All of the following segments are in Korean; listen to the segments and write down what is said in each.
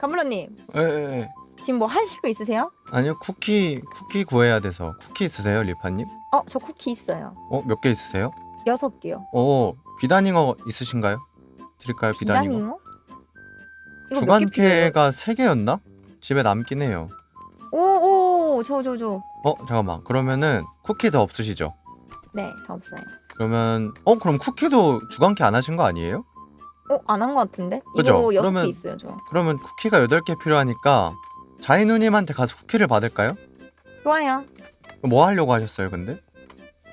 가물러님 에에에 지금 뭐거 있으세요? 아니요 쿠키 쿠키 구해야 돼서 쿠키 있으세요 리파님? 어 저 쿠키 있어요. 어 몇 개 있으세요? 여섯 개요. 어 비단잉어 있으신가요? 드릴까요 비단잉어? 비단잉어? 이거 몇개 필요해요? 주간캐가 세 개였나? 집에 남긴 해요. 오 오 저 저 저. 어 잠깐만 그러면은 쿠키 더 없으시죠? 네, 저 없어요. 그러면 어 그럼 쿠키도 주간캐 안 하신 거 아니에요? 어, 안한거 같은데? 그죠? 이거 여섯 그러면- 개 있어요, 저. 그러면 쿠키가 여덟 개 필요하니까 자이누님한테 가서 쿠키를 받을까요? 좋아요. 뭐 하려고 하셨어요 근데?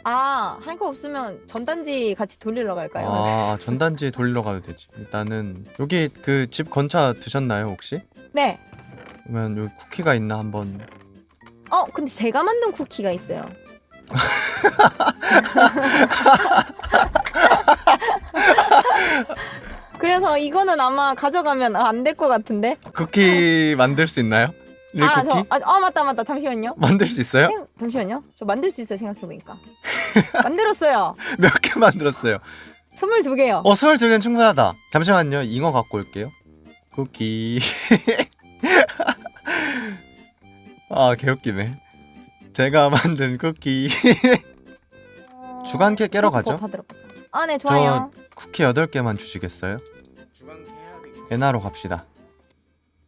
아, 할 거 없으면 전단지 같이 돌리러 갈까요? 아 전단지 돌리러 가도 되지. 일단은 여기 그 집 건차 드셨나요 혹시? 네. 그러면 여기 쿠키가 있나 한번. 어, 근데 제가 만든 쿠키가 있어요. 그래서 이거는 아마 가져가면 안 될 것 같은데? 쿠키 만들 수 있나요? 일 아, 쿠키? 저, 아, 아, 맞다, 맞다. 잠시만요. 만들 수 있어요? 생- 잠시만요. 저 만들 수 있어요, 생각해보니까. 만들었어요. 몇 개 만들었어요? 22개요. 어, 22개는 충분하다. 잠시만요. 잉어 갖고 올게요. 쿠키. 아, 개웃기네. 제가 만든 쿠키. 주간캐 깨러 가죠? 받으러 가자. 아, 네, 좋아요. 쿠키 8개만 주시겠어요? 에나로 갑시다.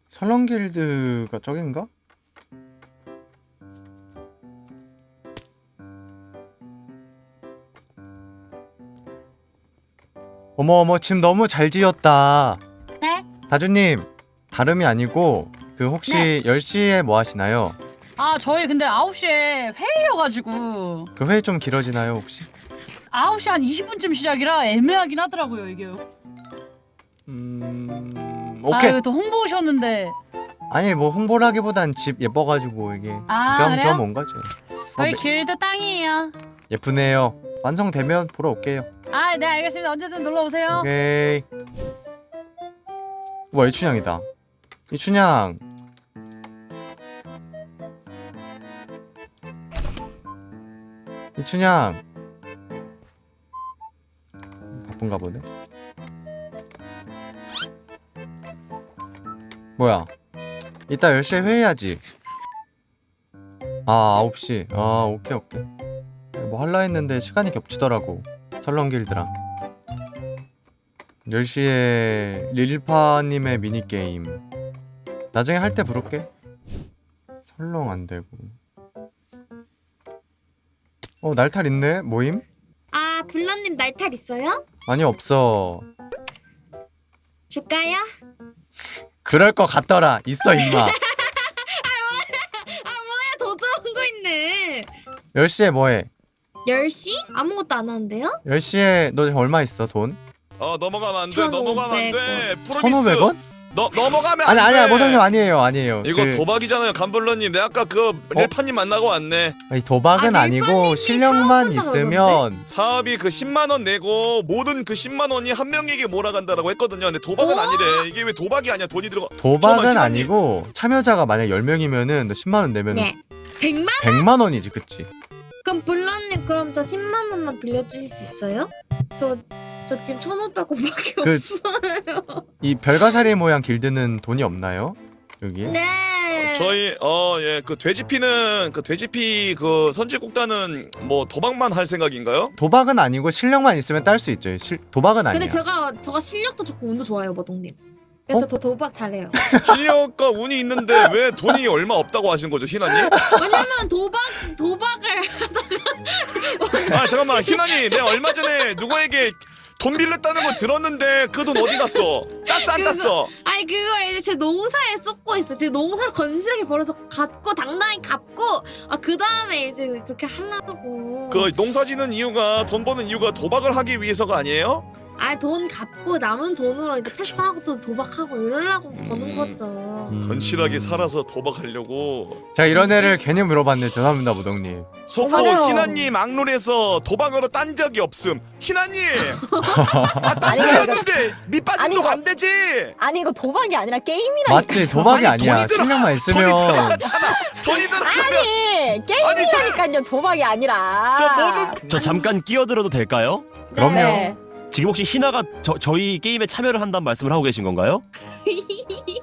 설렁길드가 저긴가? 어머 어머 집 너무 잘 지었다. 네? 다주님 다름이 아니고 그 혹시 네. 10시에 뭐 하시나요? 아 저희 근데 9시에 회의여가지고 그 회의 좀 길어지나요 혹시? 9시 한 20분쯤 시작이라 애매하긴 하더라고요 이게 음 오케이 아, 또 홍보 오셨는데 아니 뭐 홍보라기보단 집 예뻐가지고 이게 아, 그럼 그래요? 그럼 온 거죠. 저희 어, 길드 땅이에요 예쁘네요. 완성되면 보러 올게요. 아 네 알겠습니다 언제든 놀러 오세요 오케이. 와 이춘향이다. 이춘향. 이춘향. 바쁜가 보네. 뭐야? 이따 10시에 회의하지. 아 9시. 아 오케이 오케이. 뭐 할라 했는데 시간이 겹치더라고. 설렁길드랑. 10시에 릴파님의 미니게임 나중에 할 때 부를게 설렁 안 되고 어 날탈 있네 모임? 아, 블런님 날탈 있어요? 아니 없어 줄까요? 그럴 것 같더라 있어 임마 아, 뭐야, 더 좋은 거 있네. 10시에 뭐해 10시? 아무것도 안 하는데요? 10시에 너 얼마 있어 돈? 어 넘어가면 안 돼. 1,500 넘어가면 안 돼. 프로미스. 1500원? 너 넘어가면 아니 안 아니야 돼. 모성님 아니에요 아니에요 이거 그, 도박이잖아요, 감블러님. 내가 아까 그 릴파님 만나고 왔네. 아니, 도박은 아, 아, 니고 릴파님이 실력만 사업한다 있으면 사업이 그 10만 원 내고 모든 그 10만 원이 한 명에게 몰아간다라고 했거든요. 근데 도박은 오! 아니래. 이게 왜 도박이 아니야? 돈이 들어가. 도박은 잠깐만, 아니고 참여자가 만약 10명이면은 너 10만 원 내면 네. 100만? 100만 원이지 그치? 그럼 블런님, 그럼 저 10만 원만 빌려주실 수 있어요? 저, 저 지금 1,500원밖에 그- 없어요. 이 별가사리 모양 길드는 돈이 없나요? 여기? 네. 저희 어 예 그 돼지피는 그 돼지피 그 선지국단은 뭐 도박만 할 생각인가요? 도박은 아니고 실력만 있으면 딸 수 있죠. 실, 도박은 아니야. 근데 제가, 저가 실력도 좋고 운도 좋아요, 머동님. 그래서 어? 더 도박 잘해요. 실력과 운이 있는데 왜 돈이 얼마 없다고 하신 거죠, 희나님? 왜냐면 도박, 도박을 아 잠깐만, 희나님, 내가 얼마 전에 누구에게 돈 빌렸다는 거 들었는데 그 돈 어디 갔어? 땄어 안 그거- 땄어? 아니 그거 이제 제 농사에 쏟고 있어. 지금 농사를 건실하게 벌어서 갚고 당당히 갚고 아 그 다음에 이제 그렇게 하려고. 그 농사 짓는 이유가 돈 버는 이유가 도박을 하기 위해서가 아니에요? 아돈 갚고 남은 돈으로 이제 패스하고 또 도박하고 이러려고 버는 음. 거죠. 음. 건실하게 살아서 도박하려고 제가 이런 애를 괜히 물어봤네. 죄송합니다. 속보 맞아요. 희나님 악놀에서 도박으로 딴 적이 없음 희나님 아딴 아니, 적 이거- 없는데 밑빠진 아니, 이거- 안 되지 아니, 이거 도박이 아니라 게임이라니까. 맞지? 도박이 아니, 아니야. 돈이 들어- 실력만 돈이 있으면. 들어가잖아 돈이 들어가면 아니, 게임이라니까요. 도박이 아니라. 저 모든 저 잠깐 끼어들어도 될까요? 그럼요. 네. 지금 혹시 희나가 저, 저희 게임에 참여를 한다는 말씀을 하고 계신 건가요?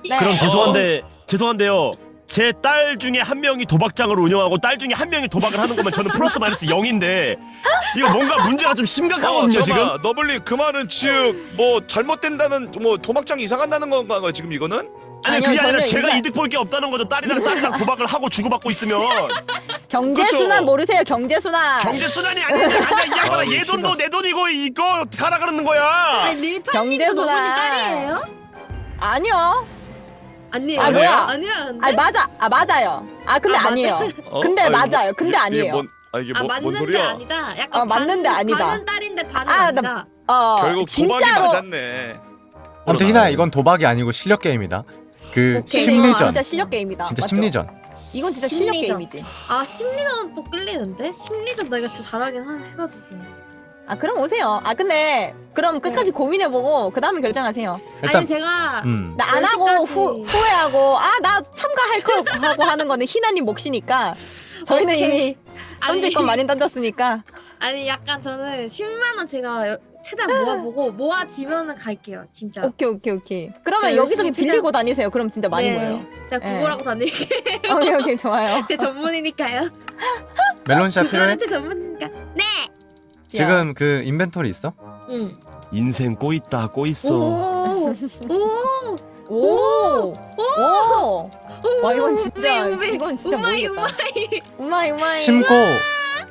네. 그럼 죄송한데 죄송한데요. 제 딸 중에 한 명이 도박장을 운영하고 딸 중에 한 명이 도박을 하는 거면 저는 플러스 마이너스 0인데 이거 뭔가 문제가 좀 심각하거든요 지금. 잠깐만, 너블리 그 말은 즉뭐 잘못된다는 뭐 도박장 이사 간다는 건가 지금 이거는? 아니 아니요, 그게 아니라 저는 제가 이사- 이득 볼 게 없다는 거죠. 딸이랑 딸이랑 도박을 하고 주고받고 있으면 경제 그쵸. 순환 모르세요? 경제 순환. 경제 순환이 아니야. 아니야 이 양반아 아, 얘 돈도 내 돈이고 이거 갈아가는 거야. 아니 릴파님도 경제수다. 딸이에요? 아니요. 아니에요. 아, 뭐야? 아니라는데? 아 맞아. 아 맞아요. 아 근데 아, 맞아. 아니에요. 어? 근데 아니, 맞아요. 근데 아니에요. 이게 뭔, 아 이게 아 뭐, 뭔 맞는데 소리야? 아니다. 약간 아, 맞는데 반, 아니다. 반은 딸인데 반은 아, 아, 나- 니다 어 결국 도박이 진짜로 맞았네. 아무튼 희나야 이건 도박이 아니고 실력 게임이다 그 오케이. 심리전 진짜 실력 게임이다. 진짜 맞죠? 심리전 이건 진짜 실력 심리전. 게임이지. 아 심리전 또 끌리는데? 심리전 내가 진짜 잘하긴 하, 해가지고. 아 그럼 오세요. 아 근데 그럼 끝까지 고민해보고 그 다음에 결정하세요. 일단 아니 제가 음 나안몇 하고 시까지? 후, 후회하고 아 나 참가할 걸 하고 하는 거는 희나님 몫이니까 저희는 오케이. 이미 던질 건 많이 던졌으니까 아니 약간 저는 10만 원 제가 여- 최대한 모아보고 모아지면은 갈게요 진짜. 오케이 오케이 오케이. 그러면 저 여기저기 열심히 빌리고 다니세요. 그럼 진짜 많이 네. 모여요. 제가 네. 구걸하고 다닐게. 오케이 오케이 좋아요. 제 전문이니까요. 멜론샷 필요해? 구걸은 제 전문이니까. 네. 지금 그 인벤토리 있어? 응. 인생 꼬있다 꼬있어. 오. 오. 오. 오. 와 이건 진짜 우메, 우메. 이건 진짜 우마이, 모르겠다. 우마이 우마이. 심고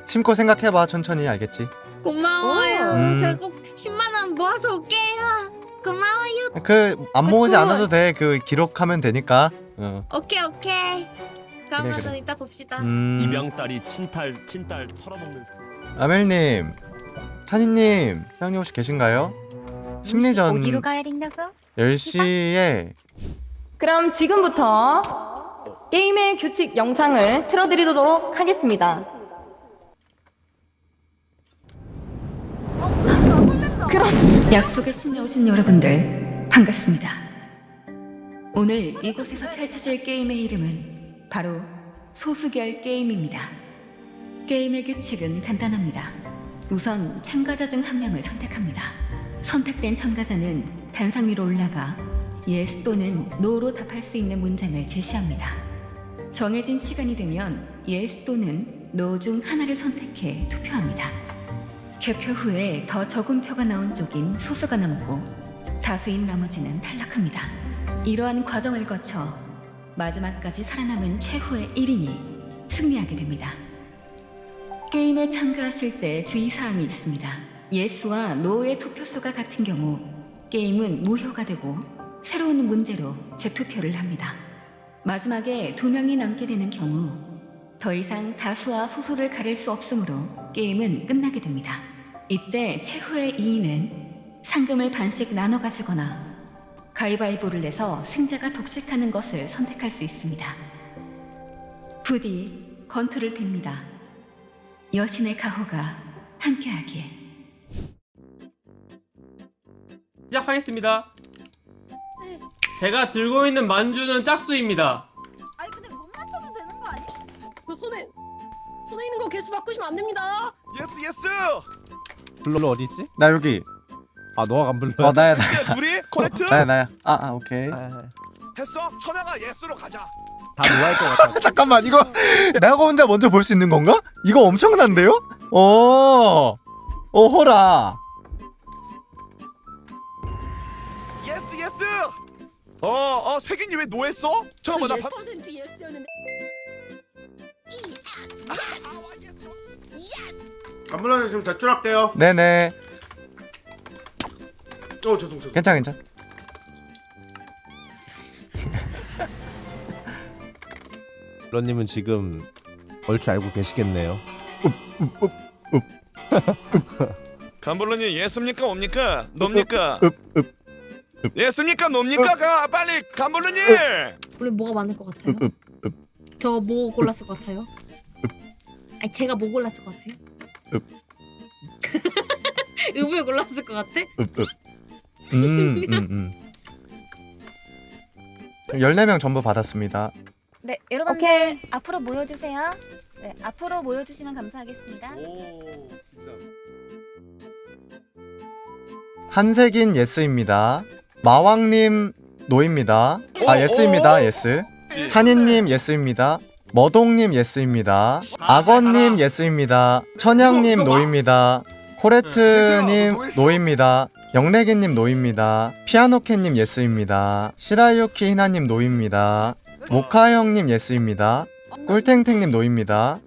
심고 생각해봐 천천히 알겠지? 고마워요. 음. 제가 꼭 10만 원 모아서 올게요. 고마워요. 그 안 모으지 그건- 않아도 돼 그 기록하면 되니까 어. 오케이 오케이. 그러면 은 그래. 이따 봅시다. 음... 입양딸이 친딸 친딸 털어먹는. 아멜님 찬이님 형님 혹시 계신가요? 심리전 어디로 가야 된다고? 10시에 그럼 지금부터 게임의 규칙 영상을 틀어드리도록 하겠습니다. 약속의 신에 오신 여러분들 반갑습니다. 오늘 이곳에서 펼쳐질 게임의 이름은 바로 소수결 게임입니다. 게임의 규칙은 간단합니다. 우선 참가자 중 한 명을 선택합니다. 선택된 참가자는 단상 위로 올라가 yes 또는 no로 답할 수 있는 문장을 제시합니다. 정해진 시간이 되면 yes 또는 no 중 하나를 선택해 투표합니다. 개표 후에 더 적은 표가 나온 쪽인 소수가 남고 다수인 나머지는 탈락합니다. 이러한 과정을 거쳐 마지막까지 살아남은 최후의 1인이 승리하게 됩니다. 게임에 참가하실 때 주의사항이 있습니다. 예수와 노의 투표수가 같은 경우 게임은 무효가 되고 새로운 문제로 재투표를 합니다. 마지막에 두 명이 남게 되는 경우 더 이상 다수와 소수를 가릴 수 없으므로 게임은 끝나게 됩니다. 이때 최후의 2인은 상금을 반씩 나눠 가지거나 가위바위보를 내서 승자가 독식하는 것을 선택할 수 있습니다. 부디 건투를 빕니다. 여신의 가호가 함께하길. 시작하겠습니다. 제가 들고 있는 만주는 짝수입니다. 그 손에 손에 있는 거 개수 바꾸시면 안 됩니다. 예스 예스. 블러 어디 있지? 나 여기 아 너가 안 불러. 어 나야 나, 이제 둘이 코레트 나야 나야 아, 아 오케이 했어? 천양아 예스로 가자. 다 노할 것 같아. 잠깐만 이거 내가 혼자 먼저 볼 수 있는 건가? 이거 엄청난데요? 오, 오 호라 예스 예스. 어어 세균이 왜 노했어? 잠깐만 나 예스 방... 퍼센트 예스였는데. 간물라님 좀 대출할게요. 네네 어 죄송 죄송. 괜찮아 괜찮아 블러님은 지금 얼추 알고 계시겠네요. 간볼로님 예습니까 옵니까? 놉니까? 예습니까 놉니까? 가 빨리 간볼로님. 우리 뭐가 많을 것 같아요? 저 뭐 골랐을 것 같아요? 아니 제가 뭐 골랐을 것 같아요? 읍. 읍을 골랐을 것 같아? 읍, 읍. 음, 음, 음. 14명 전부 받았습니다 네, 여러분들 오케이. 앞으로 모여주세요. 네, 앞으로 모여주시면 감사하겠습니다. 오 진짜. 한색인 예스입니다 마왕님 노입니다 오아 예스입니다 예스 찬이님 예스입니다 머동님 예스입니다. 악어님 예스입니다. 천양님 노입니다. 코레트님 노입니다. 영래기님 노입니다. 피아노캣님 예스입니다. 시라유키 히나님 노입니다. 모카형님 예스입니다. 꿀탱탱님 노입니다.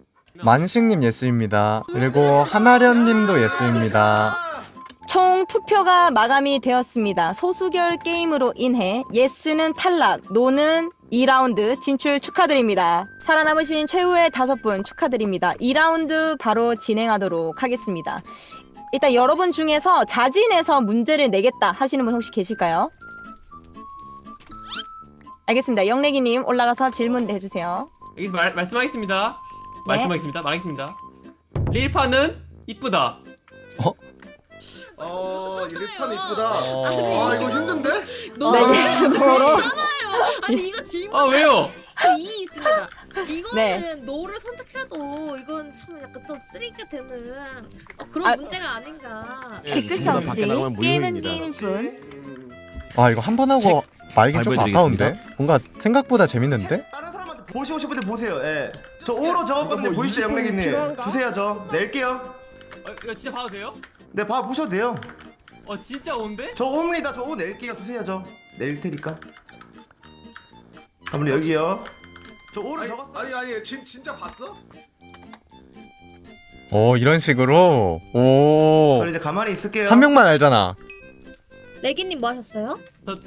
만식님 예스입니다. 그리고 하나련님도 예스입니다. 총 투표가 마감이 되었습니다. 소수결 게임으로 인해 예스는 탈락, 노는 2라운드 진출 축하드립니다. 살아남으신 최후의 다섯 분 축하드립니다. 2라운드 바로 진행하도록 하겠습니다. 일단 여러분 중에서 자진해서 문제를 내겠다 하시는 분 혹시 계실까요? 알겠습니다. 영래기님 올라가서 질문 내주세요. 여기서 말, 말씀하겠습니다. 말씀하겠습니다. 말하겠습니다. 릴파는 이쁘다. 어, 이 립판 이쁘다. 어. 아, 이거 힘든데? 너무 네, 너로. 있잖아요. 아니 이거 질문 아 왜요? 저이 있습니다. 이거는 네. 노를 선택해도 이건 참 약간 좀 쓰레기가 되는 어, 그런 아. 문제가 아닌가. 댓글 수 없이 게임은 게임뿐 아 이거 한 번 하고 말긴 좀. 아까운데 뭔가 생각보다 재밌는데 다른 사람한테 보시고 싶을 때 보세요. 예. 저 5로 적었거든요. 보이시죠, 영래기님? 주세요, 저. 낼게요. 어, 이거 진짜 봐도 돼요? 네, 봐 보셔도 돼요. 어 진짜 온데? 저 5입니다. 저5 낼게요. 주세요, 저. 낼 테니까. 한번 여기요. 저 5를 아니, 적었어요. 아니, 아니, 진, 진짜 봤어? 오 이런 식으로 오 저는 이제 가만히 있을게요. 한 명만 알잖아 레기님 뭐 하셨어요? 저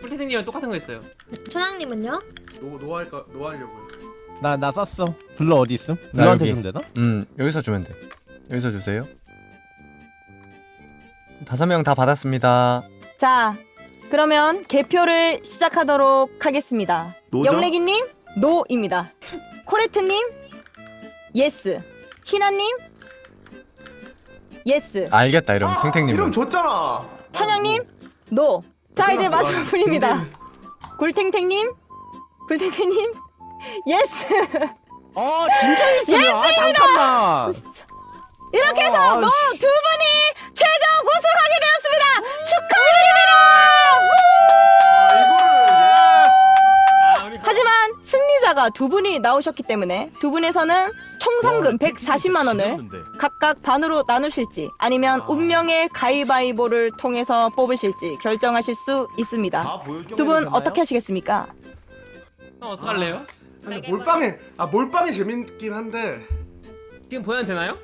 뿔테생님이랑 똑같은 거 했어요. 천양님은요? 노, 노 할까, 노 하려고요. 나나 쐈어. 블러 어디 있음? 나 블러한테 여기. 주면 되나? 음 여기서 주면 돼 여기서 주세요 다섯 명 다 받았습니다 자, 그러면 개표를 시작하도록 하겠습니다. 노죠? 영래기님 노입니다. 코레트님 예스. 희나님 예스. 알겠다 이러면 이름 탱탱님은 줬잖아. 천양님 노. 자 이제. 마지막 분입니다. 굴탱탱님 굴탱탱님 예스. 아 진짜 예스야. 아, 잠깐만. 이렇게 해서 아, 노 씨. 두 분이 최종 우승하게 되었습니다. 축하드립니다. 아, 이거를 하지만 승리자가 두 분이 나오셨기 때문에 두 분에서는 총 상금 140만 원을 각각 반으로 나누실지 아니면 운명의 가위바위보를 통해서 뽑으실지 결정하실 수 있습니다. 두 분 어떻게 하시겠습니까? 형 어떡할래요? 근데 몰빵이, 아, 몰빵이 재밌긴 한데. 지금 보여도 되나요?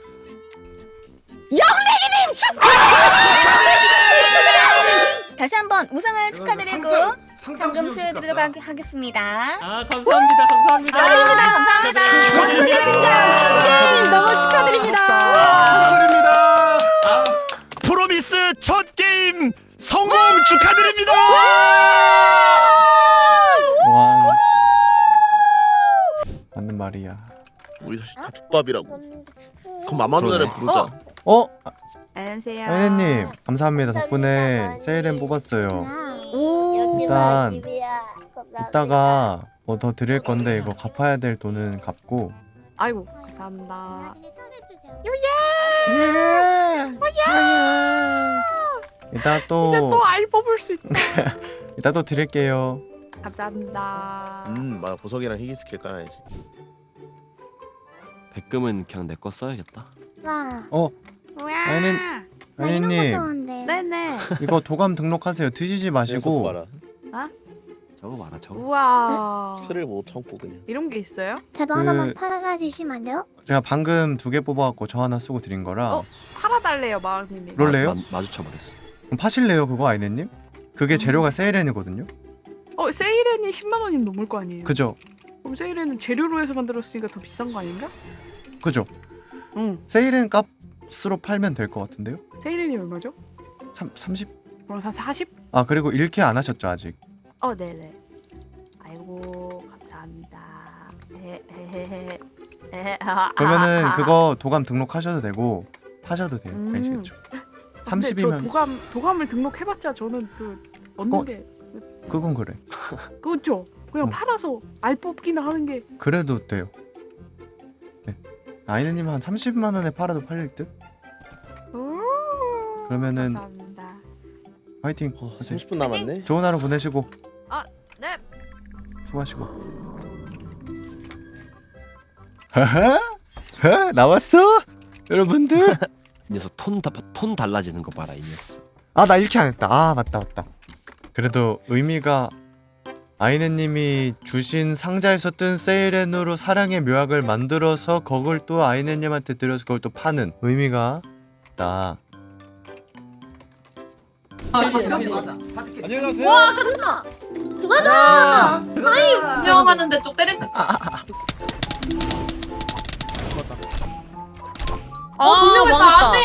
다시 한번 우승을 축하드리고 상장, 상장 상금 수여식 수여드리도록 같다. 하- 하겠습니다. 아 감사합니다. 감사합니다. 감사합니다. 약속의 심장 참게임 너무 축하드립니다. 축하드립니다. 프로미스 첫 게임 성공 축하드립니다. 와 맞는 말이야 우리 사실 다 족밥이라고. 그럼 마마 누나를 부르자. 어? 안녕하세요. 선생님 감사합니다 덕분에 세일엔 뽑았어요 일단 이따가 뭐 더 드릴 건데 이거 갚아야 될 돈은 갚고 아이고 감사합니다. 이따 또 이제 또 알 뽑을 수 있다. 이따 또 드릴게요 감사합니다. 음, 맞아. 보석이랑 희귀 스킬 깔아야지. 백금은 그냥 내 거 써야겠다. 어 아니 아니님 네네. 이거 도감 등록하세요 드시지 마시고 봐라. 저거 봐라 저거. 우와. 술을 못 참고 그냥. 이런 게 있어요? 저도 하나만 팔아주시면 안 돼요? 제가 방금 두 개 뽑아갖고 저 하나 쓰고 드린 거라 어? 팔아달래요 마왕님이. 롤래요? 마, 마주쳐 버렸어. 그럼 파실래요 그거 아이네님? 그게 재료가 세일엔이거든요 어 세일엔이 10만 원이 넘을 거 아니에요? 그죠? 그럼 세일엔은 재료로 해서 만들었으니까 더 비싼 거 아닌가? 그죠? 응. 세일엔 값으로 팔면 될 것 같은데요? 세일엔이 얼마죠? 삼, 30? 그럼 한 40? 아 그리고 일캐 안 하셨죠 아직 어 네네. 아이고 감사합니다. 헤헤헤헤. 에헤, 아, 그러면은 아, 그거 도감 등록하셔도 되고 파셔도 돼요 음. 아시겠죠? 아. 근데 저 30이면 도감 도감을 등록해봤자 저는 그 얻는 어? 게 그건 그래 그렇죠. 그냥 어. 팔아서 알 뽑기나 하는 게 그래도 돼요 네. 아이네님 한 30만 원에 팔아도 팔릴 듯? 음, 그러면은 감사합니다. 화이팅 어, 하세요 30분 남았네. 좋은 하루 보내시고 네. 수고하시고. 하하? 하? 나왔어? 여러분들? 이 녀석 톤, 다, 톤 달라지는 거 봐라 이 녀석 아 나 이렇게 안 했다. 아 맞다 맞다. 그래도 의미가 아이네님이 주신 상자에서 뜬 세이렌으로 사랑의 묘약을 만들어서 그걸 또 아이네님한테 드려서 그걸 또 파는 의미가 있다. 안녕히 가세요. 와 잠깐만. 가자. 운영하는데 쪽 때릴 수 있어. 어 분명했다 안돼.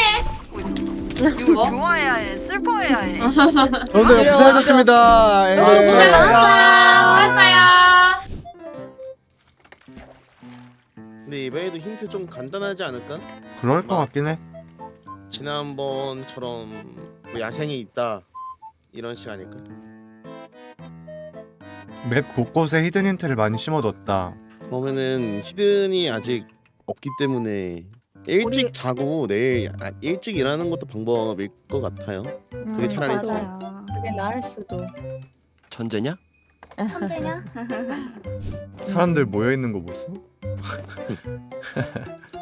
이거 좋아해야 해. 슬퍼해야 해. 여러분들 고생하셨습니다. 예. 수고했어요. 근데 이번에도 힌트 좀 간단하지 않을까? 그럴 것 같긴 해. 지난번처럼 뭐 야생이 있다 이런 식 아닐까? 맵 곳곳에 히든 힌트를 많이 심어뒀다. 그러면은 히든이 아직 없기 때문에 일찍 우리- 자고 내일 아, 일찍 일하는 것도 방법일 것 같아요. 그게 차라리 더 그게 나을 수도. 천재냐? 천재냐? 사람들 모여 있는 거 보소.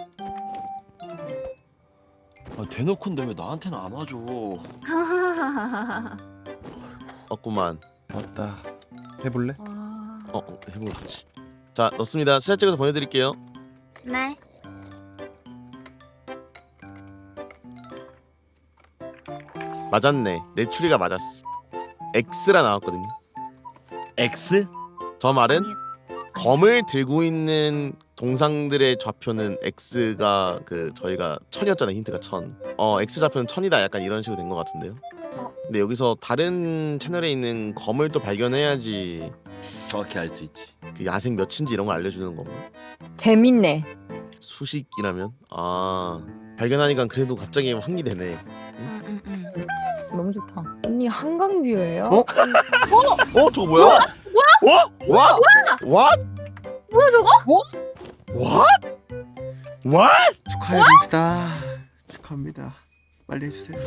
아, 대놓고인데 왜 나한테는 안 와줘 없구만. 맞다. 해볼래? 어, 어 해보면 좋지. 자 넣습니다. 시작 찍어서 보내드릴게요. 네. 맞았네. 내 추리가 맞았어. X라 나왔거든요. X? 저 말은 검을 들고 있는 동상들의 좌표는 X가 그 저희가 천이었잖아요 힌트가 천. 어 X 좌표는 천이다 약간 이런 식으로 된 것 같은데요. 어. 근데 여기서 다른 채널에 있는 검을 또 발견해야지 정확히 알 수 있지 그 야생 몇인지 이런 걸 알려주는 건가? 재밌네. 수식이라면 아 발견하니까 그래도 갑자기 확리 되네. 너무 좋다. 언니 한강 뷰예요? 어? 어 저거 뭐야? 어? 와? 와? 뭐야 저거? 와? 와? 축하드립니다. 축하합니다. 빨리 해주세요.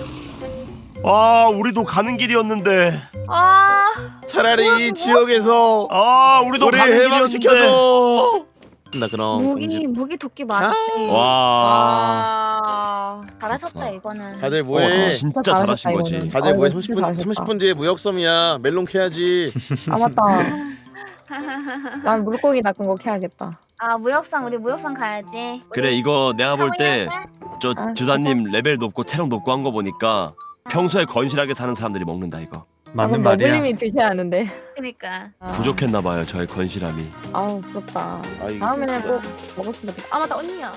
아 우리도 가는 길이었는데 아. 차라리 이 지역에서 아 우리도 우리 가는 길이었는데 해방시켜줘. 나 그럼 무기 무기 도끼 맞았지. 와 아. 잘하셨다 이거는. 다들 어, 뭐해? 진짜 잘하셨다, 잘하신 거지 이거는. 다들 뭐해? 아이고, 30분 진짜 잘하셨다. 30분 뒤에 무역섬이야. 멜론 캐야지. 아 맞다. 난 물고기 낚은 거 캐야겠다. 아 무역상 우리 무역상 가야지. 그래 이거 내가 볼 때 저 아, 주다님 레벨 높고 체력 높고 한 거 보니까 평소에 건실하게 사는 사람들이 먹는다 이거 맞는 아, 말이야. 너블님이 드셔야 하는데. 그니까. 아, 부족했나 봐요 저의 건실함이 아우 부럽다. 아이, 다음에는 꼭 먹었으면 좋겠다. 아 맞다 언니야.